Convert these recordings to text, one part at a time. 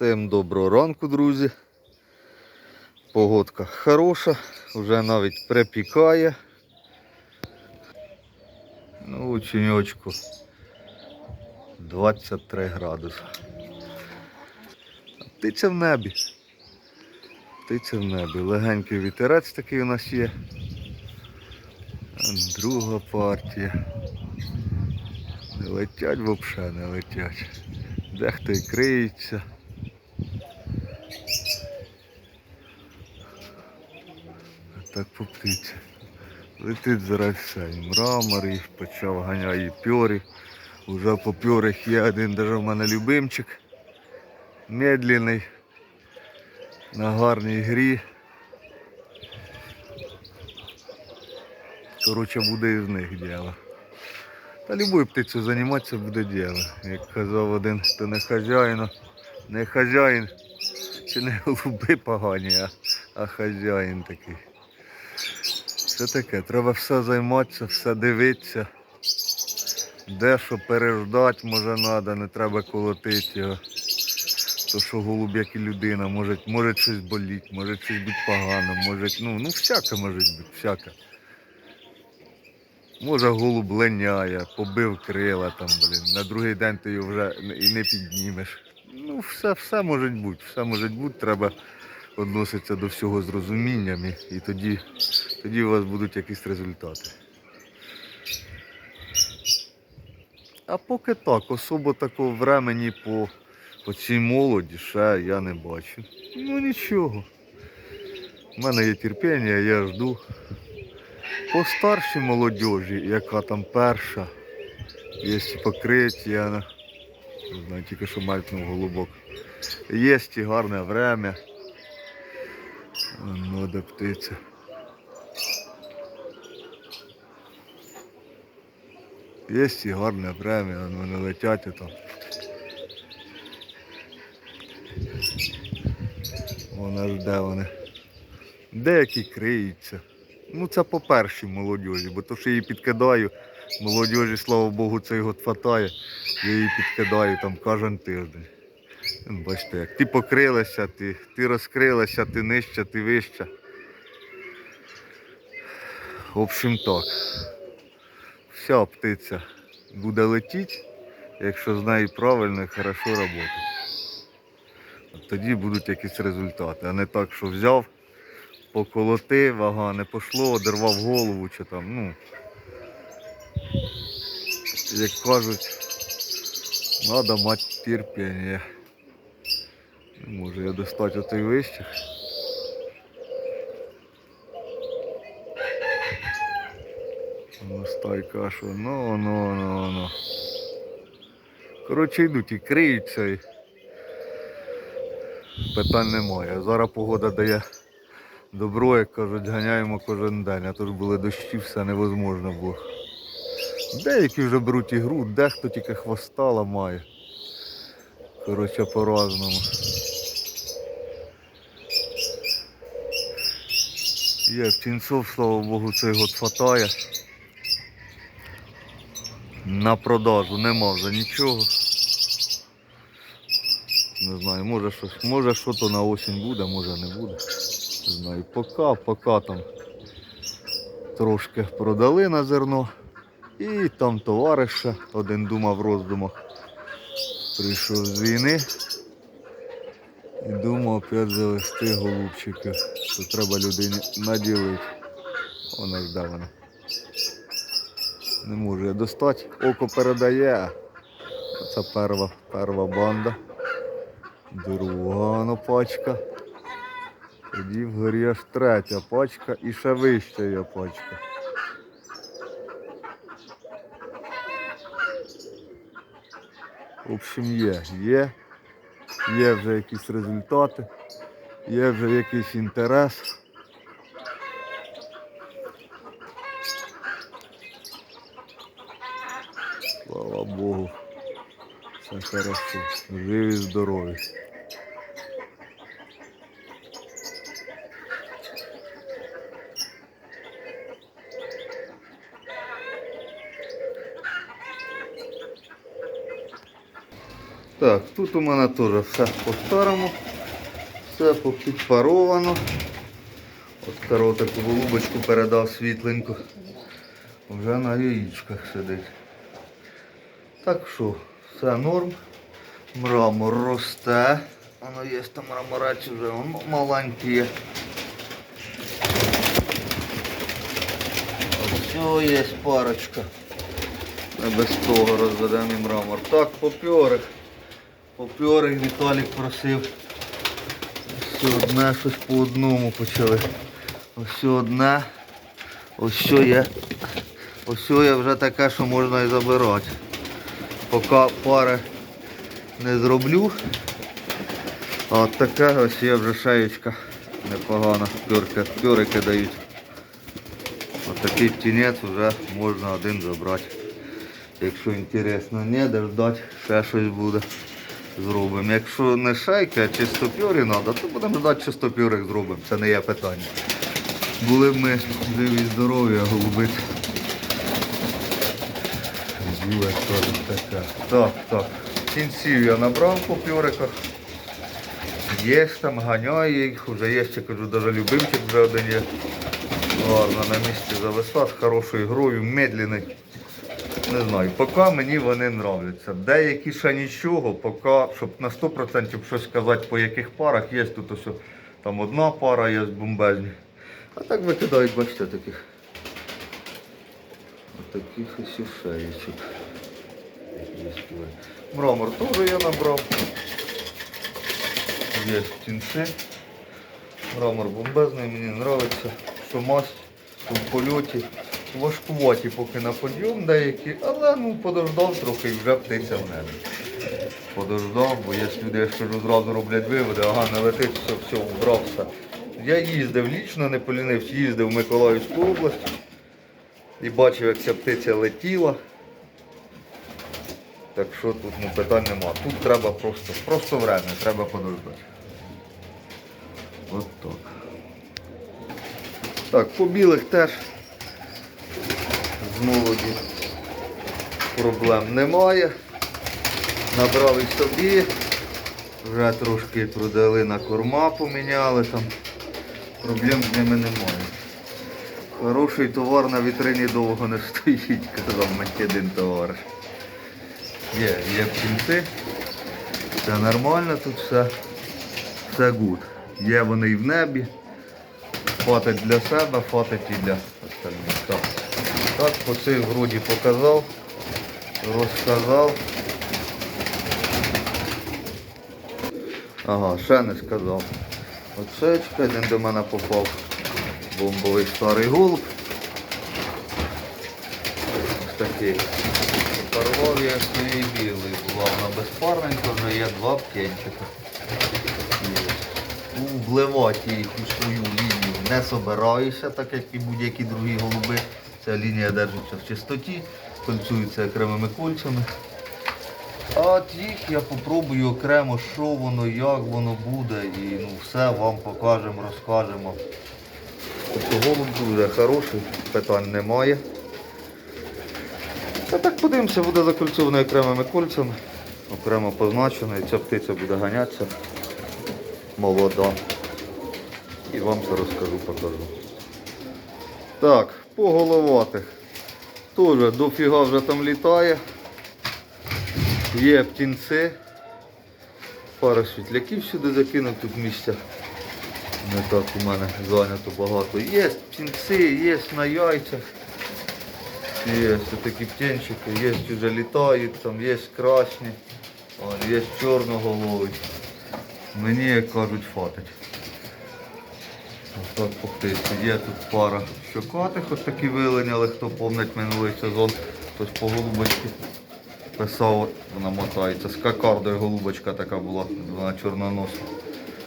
Всім доброго ранку, друзі. Погодка хороша, вже навіть припікає. Ну, ученечку 23 градуси. Птиця в небі. Птиця в небі. Легенький вітерець такий у нас є. Друга партія. Не летять взагалі, не летять. Дехто і криється. Так по птиці. Летить зараз все. І мрамор, і почав ганяє і пьорі. Уже по пьорих є один даже в мене любимчик. Медленний. На гарній грі. Коротше, буде із них діло. Та любою птицею займатися буде діло. Як казав один, то не хазяїн, не хазяїн, чи не голуби погані, а, а хазяїн такий. Все таке, треба все займатися, все дивитися. Де що переждати може треба, не треба колотити його. То що голуб, як і людина, може, може щось боліти, може щось бути погано, може, ну, ну всяке може бути, всяке. Може голуб линяє, побив крила там, блін. На другий день ти його вже і не піднімеш. Все, все може бути, все може бути, треба відноситися до всього з розумінням і, і тоді, тоді у вас будуть якісь результати. А поки так, особо такого времени по, по цій молоді ще я не бачу. Ну нічого. У мене є терпіння, я жду. По старшій молодіжі, яка там перша, є покриття, знаю, тільки що мелькнув голубок. Є і гарне время. Де птиця. Є і гарне время, вони летять там. Вона ж де вони. Деякі криються. Ну це по першій молодіжі, бо то, що її підкидаю, молодіжі, слава Богу, цей год хватає, я її підкидаю там кожен тиждень. Бачите, як ти покрилася, ти, ти розкрилася, ти нижча, ти вища. В общем так. Вся птиця буде летіти, якщо з нею правильно і хорошо працювати. Тоді будуть якісь результати, а не так, що взяв поколотив, ага, не пошло, одервав голову чи там, ну. Як кажуть, треба мати терпіння. Не можу я достати отой вищих. Ну, стайка, що, ну, ну, ну, ну. Коротше, йдуть і криються і питань немає. Зараз погода дає добро, як кажуть, ганяємо кожен день, а то ж були дощі, все невозможно було. Деякі вже беруть ігру, дехто тільки хвоста ламає. Коротше, по-разному. Є птінцов, слава Богу, цей год хватає. На продажу нема вже нічого. Не знаю, може щось, може що то на осінь буде, може не буде. Не знаю, поки, поки там трошки продали на зерно. І там товариш ще один думав в роздумах. Прийшов з війни і думав опять завести голубчиків, що треба людині наділити. Вона й де вона. Не можу я достати. Око передає. Це перва, перва банда. Друга ну, пачка. Тоді вгорі аж третя пачка і ще вища є пачка. В общем, є, є, є вже якісь результати, є вже якийсь інтерес. Слава Богу, все хорошо, живі, здорові. Так, тут у мене теж все по-старому, все попідпаровано. От старого таку голубочку передав світленьку. Вже на яєчках сидить. Так що, все норм. Мрамор росте. Воно є там мраморець вже воно маленький. Все є парочка. Не без того розведемо мрамор. Так, попьорик. Попьорик Віталік просив. Все одне щось по одному почали. Ось одне. Ось що є. Ось є вже таке, що можна і забирати. Поки пари не зроблю. А от таке ось є вже шеєчка непогана. Пьорки, пьорики дають. Ось такий птінець вже можна один забрати. Якщо інтересно, не де ждати, ще щось буде. Зробимо. Якщо не шейка, а чистопьорі треба, то будемо ждати чистопьорик зробимо. Це не є питання. Були б ми живі здорові, а теж таке. Так, так. Кінців я набрав по пьориках. Є там, ганяю їх, вже є, ще кажу, навіть любимчик вже один є. Гарно на місці зависла, з хорошою грою, медленний. Не знаю, поки мені вони нравляться. Деякі ще нічого, поки, щоб на 100% щось сказати, по яких парах є тут ось там одна пара є бомбезні. А так викидають, бачите, таких. Таких ось шеєчок. Мрамор теж я набрав. Є тінці. Мрамор бомбезний, мені подобається. Що масть що в польоті. Важкуваті поки на подйом деякі, але ну подождав трохи і вже птиця в небі. Подождав, бо є люди, я ж кажу, зразу роблять виводи, ага, не летить, все, все, вбрався. Я їздив лічно, не полінився, їздив в Миколаївську область і бачив, як ця птиця летіла. Так що тут ну, питань нема. Тут треба просто, просто время, треба подождати. От так. Так, по білих теж молоді проблем немає. Набрав і собі. Вже трошки продали на корма, поміняли там. Проблем з ними немає. Хороший товар на вітрині довго не стоїть, казав мені один товариш. Є, є птінці. Все нормально, тут все, все гуд. Є вони і в небі. Хватить для себе, хватить і для остальних. Так, по цих вроді показав, розказав. Ага, ще не сказав. Оцечка, один до мене попав. Бомбовий старий голуб. Ось такий. Порвав я свій білий, була вона безпарненька, вже є два птенчика. Вливати їх у свою лінію не собираюся, так як і будь-які другі голуби. Ця лінія держиться в чистоті, кольцюється окремими кольцями. А от їх я попробую окремо, що воно, як воно буде, і ну, все вам покажемо, розкажемо. Тобто голуб дуже хороший, питань немає. Та так подивимося, буде закольцований окремими кольцями, окремо позначено, і ця птиця буде ганятися. Молода. І вам це розкажу, покажу. Так, по головатих. Теж дофіга вже там літає. Є птінці. Пара світляків сюди закинув, тут місця не так у мене зайнято багато. Є птінці, є на яйцях. Є такі птенчики, є вже літають, там є красні, є чорноголовий. Мені, як кажуть, фатить. Ось так птиці. Є тут пара щокатих, от такі вилиняли, хто пам'ятає минулий сезон, хтось по голубочці писав, вона мотається. З кокардою голубочка така була, вона чорноноса.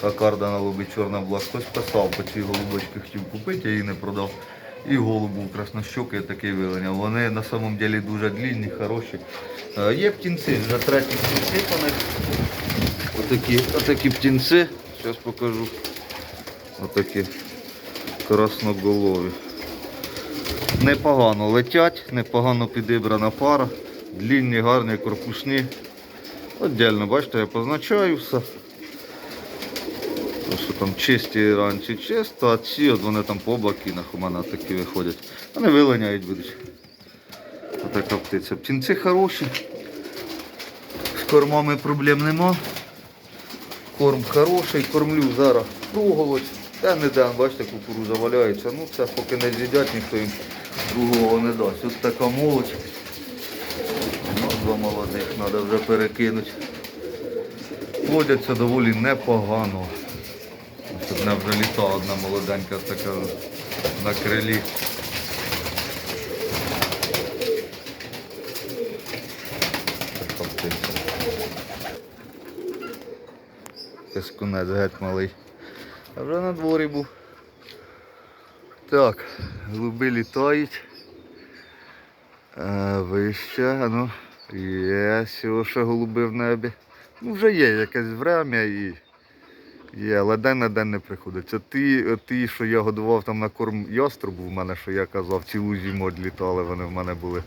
Кокарда на лобі чорна була. Хтось писав по цій голубочці, хотів купити, я її не продав. І голуб був краснощокий, такий вилиняв. Вони на самом деле дуже длинні, хороші. Е, Є птінці, вже треті птінці по них. Отакі, отакі птінці. Зараз покажу. Отакі красноголові. Непогано летять, непогано підібрана пара. Длінні, гарні, корпусні. Отдельно, бачите, я позначаю все. То, що там чисті раніше чисто, а ці от вони там по блакінах у мене такі виходять. Вони вилиняють будуть. Отака птиця. Птінці хороші. З кормами проблем нема. Корм хороший, кормлю зараз круголось. Та не дам, бачите, кукуруза валяється. Ну це поки не з'їдять, ніхто їм другого не дасть. Ось така молодь. Ну, два молодих треба вже перекинути. Плодяться доволі непогано. Ось одна вже літа, одна молоденька така на крилі. Така птиця. Геть малий. А вже на дворі був. Так, голуби літають. А, вище, ну, є всього ще голуби в небі. Ну, вже є якесь время і є, але день на день не приходиться. Ті, ті, що я годував там на корм яструбу в мене, що я казав, цілу зиму літали, вони в мене були.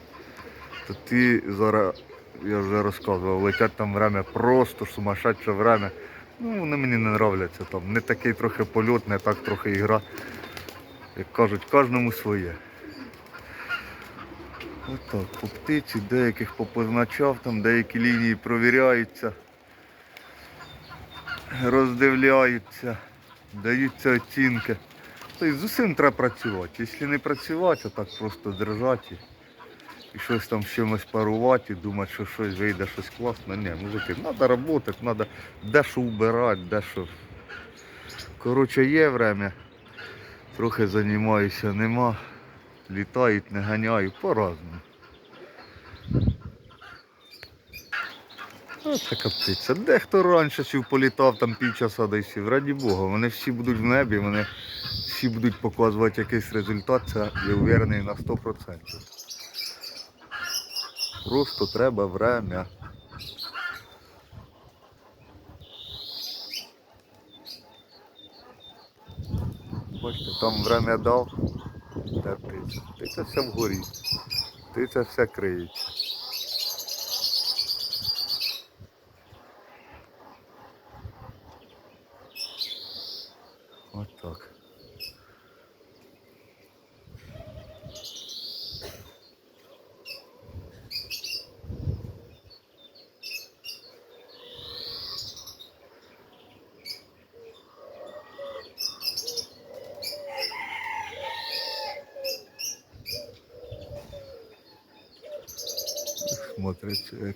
То ті зараз, я вже розказував, летять там время просто сумасшедше время. Ну, вони мені не нравляться там. Не такий трохи польот, не так трохи ігра. Як кажуть, кожному своє. Отак, по птиці, деяких попозначав, там деякі лінії провіряються, роздивляються, даються оцінки. Тобто з усім треба працювати. Якщо не працювати, а так просто держати щось там з чимось парувати, думати, що щось вийде, щось класне. Ні, мужики, треба працювати, треба дещо вбирати, дещо. Коротше, є время, трохи займаюся, нема. Літають, не ганяю, по-разному. Ось така птиця. Дехто раніше сів політав там півчаса десь сів. Раді Бога, вони всі будуть в небі, вони всі будуть показувати якийсь результат, це я уверений на 100%. Просто треба время. Бачите, там время дав, птиця. Птиця вся вгорі. Птиця вся криється. От так. Смотрится як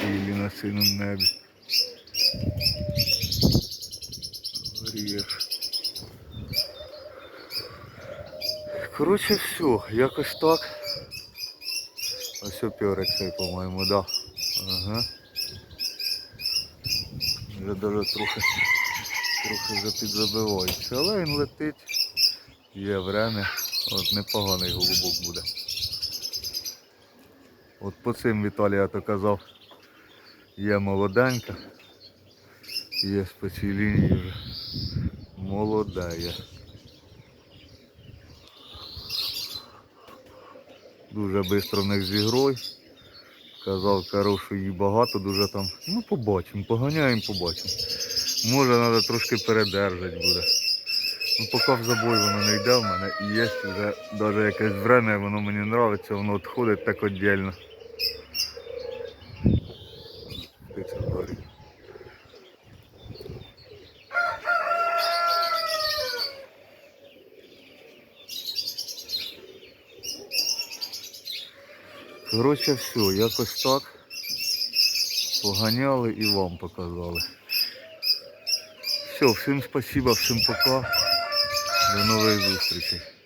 білі на синому небі. Ріж. Коротше, все, якось так. Ось опірик цей, по-моєму, да. Ага. Вже даже трохи, трохи вже підзабивається. Але він летить. Є время. От непоганий голубок буде. От по цим Віталія то казав, є молоденька, є по цій лінії вже молодая. Дуже швидко в них з ігрою. Казав, кажу, що її багато, дуже там. Ну побачимо, поганяємо, побачимо. Може треба трошки передержати буде. Ну поки в забой воно не йде в мене і є вже навіть якесь время, воно мені подобається, воно відходить так віддільно. Птиця вгорі. Коротше, все, якось так. Поганяли і вам показали. Все, всім спасибо, всім пока. До нових зустрічей.